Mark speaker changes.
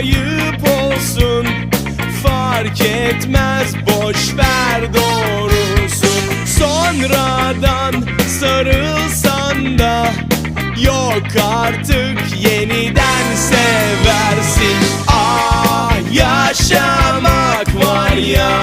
Speaker 1: ayıp olsun. Fark etmez boş ver doğrusu. Sonradan sarılsan da Yok artık yeniden seversin. Ah yaşamak var ya.